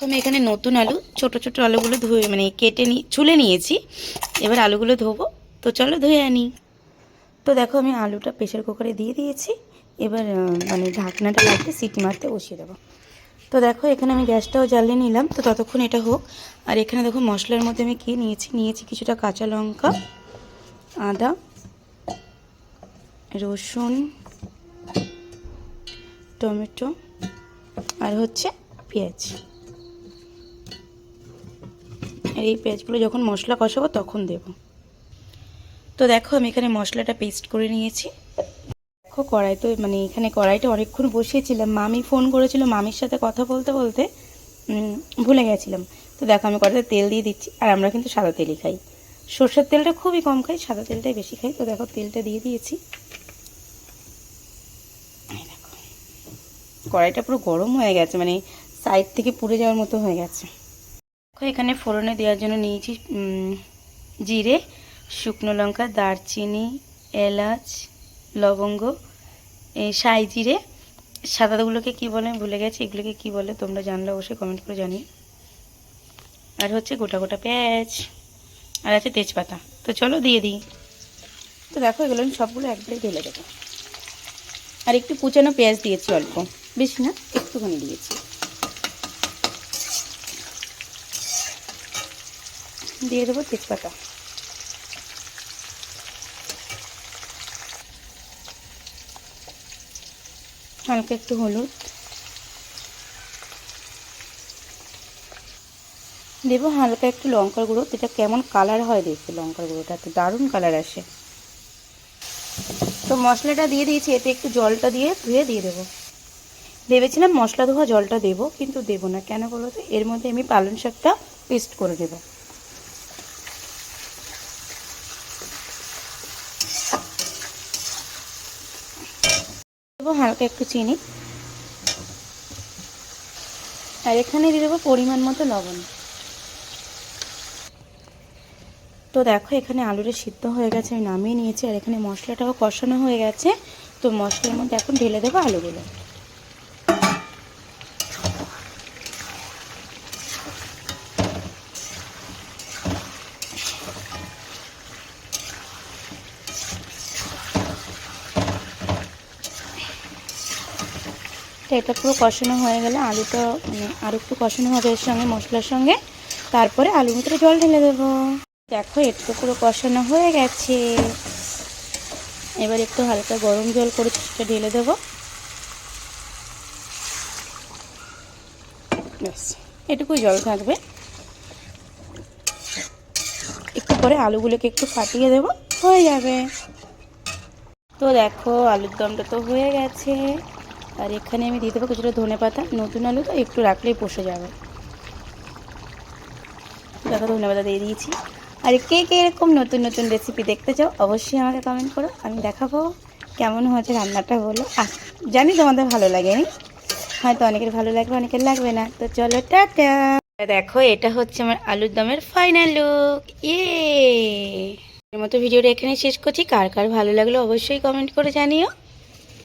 তো আমি এখানে নতুন আলু, ছোট ছোট আলুগুলো ধুয়ে মানে কেটে নি, ছুলে নিয়েছি। এবার আলুগুলো ধোবো। তো চলো ধুয়ে আনি। তো দেখো আমি আলুটা প্রেশার কুকারে দিয়ে দিয়েছি। এবার মানে ঢাকনাটা লাগিয়ে সিটি মারতে বসিয়ে দেবো। তো দেখো এখানে আমি গ্যাসটাও জ্বালিয়ে নিলাম। তো ততক্ষণ এটা হোক। আর এখানে দেখো মশলার মধ্যে আমি কী নিয়েছি? নিয়েছি কিছুটা কাঁচা লঙ্কা, আদা, রসুন, টমেটো, আর হচ্ছে পেঁয়াজ। আর এই পেঁয়াজগুলো যখন মশলা কষাবো তখন দেব। তো দেখো আমি এখানে মশলাটা পেস্ট করে নিয়েছি। দেখো কড়াই তো মানে এখানে কড়াইটা অনেকক্ষণ বসিয়েছিলাম। মামি ফোন করেছিল মামির সাথে কথা বলতে বলতে ভুলে গেছিলাম। তো দেখো আমি কড়াইতে তেল দিয়ে দিচ্ছি, আর আমরা কিন্তু সাদা তেলই খাই। সর্ষের তেলটা খুবই কম খাই, সাদা তেলটাই বেশি খাই। তো দেখো তেলটা দিয়ে দিয়েছি। কড়াইটা পুরো গরম হয়ে গেছে মানে সাইড থেকে পুড়ে যাওয়ার মতো হয়ে গেছে। এখানে ফোড়নে দেওয়ার জন্য নিয়েছি জিরে, শুকনো লঙ্কা, দারচিনি, এলাচ, লবঙ্গ এই সাই জিরে। সাদাগুলোকে কী বলে? ভুলে গেছি, এগুলোকে কী বলে? তোমরা জানলে অবশ্যই কমেন্ট করে জানিয়ে আর হচ্ছে গোটা গোটা পেঁয়াজ, আর আছে তেজপাতা। তো চলো দিয়ে দিই। তো দেখো, এগুলো আমি সবগুলো একবারে ঢেলে দেবো। আর একটু কুচানো পেঁয়াজ দিয়েছি অল্প। বেশি না, একটুখানি দিয়েছি। দিয়ে দেবো তেজপাতা। হালকা একটু হলুদ। দেবো হালকা একটু লঙ্কার গুঁড়ো যেটা কেমন কালার হয় দেখতে লঙ্কার গুঁড়োটাতে দারুণ কালার আসে। তো মশলাটা দিয়ে দিয়েছি, এতে একটু জলটা দিয়ে ধুয়ে দিয়ে দেবো। ভেবেছিলাম মশলা ধোয়া জলটা দেবো, কিন্তু দেবো না। কেন বলো তো? এর মধ্যে আমি পালং শাকটা পেস্ট করে দেবো। দেবো হালকা একটু চিনি। আর এখানে দিয়ে দেবো পরিমাণ মতো লবণ। তো দেখো, এখানে আলুটা সিদ্ধ হয়ে গেছে, আমি নামিয়ে নিয়েছি, আর এখানে মশলাটাও কষানো হয়ে গেছে। তো মশলার মধ্যে এখন ঢেলে দেবো আলুগুলো। তো এটা পুরো কষানো হয়ে গেলে আলুটা মানে আর একটু কষানো হবে এর সঙ্গে, মশলার সঙ্গে। তারপরে আলুর ভিতরে জল ঢেলে দেবো। দেখো একটু পুরো কষানো হয়ে গেছে। এবার একটু হালকা গরম জল করে সেটা ঢেলে দেবো। ব্যাস, এটুকুই জল থাকবে। একটু পরে আলুগুলোকে একটু ফাটিয়ে দেবো, হয়ে যাবে। তো দেখো, আলুর দমটা তো হয়ে গেছে। আর এখানে আমি দিয়ে দেবো কিছুটা ধনে পাতা, নতুন আলু তো একটু রাখলেই বসে যাবে। দেখো, ধনে পাতা দিয়ে দিয়েছি। আর কে কে এরকম নতুন নতুন রেসিপি দেখতে চাও, অবশ্যই আমাকে কমেন্ট করো। আমি দেখাবো কেমন হয়েছে রান্নাটা বলো। আহ, জানি তোমাদের ভালো লাগে? হয়তো অনেকের ভালো লাগবে, অনেকের লাগবে না। তো চলো, টাটা। দেখো, এটা হচ্ছে আমার আলুর দমের ফাইনাল লুক ইয়ে এর মতো ভিডিওটা এখানে শেষ করছি। কার কার ভালো লাগল অবশ্যই কমেন্ট করে জানিও।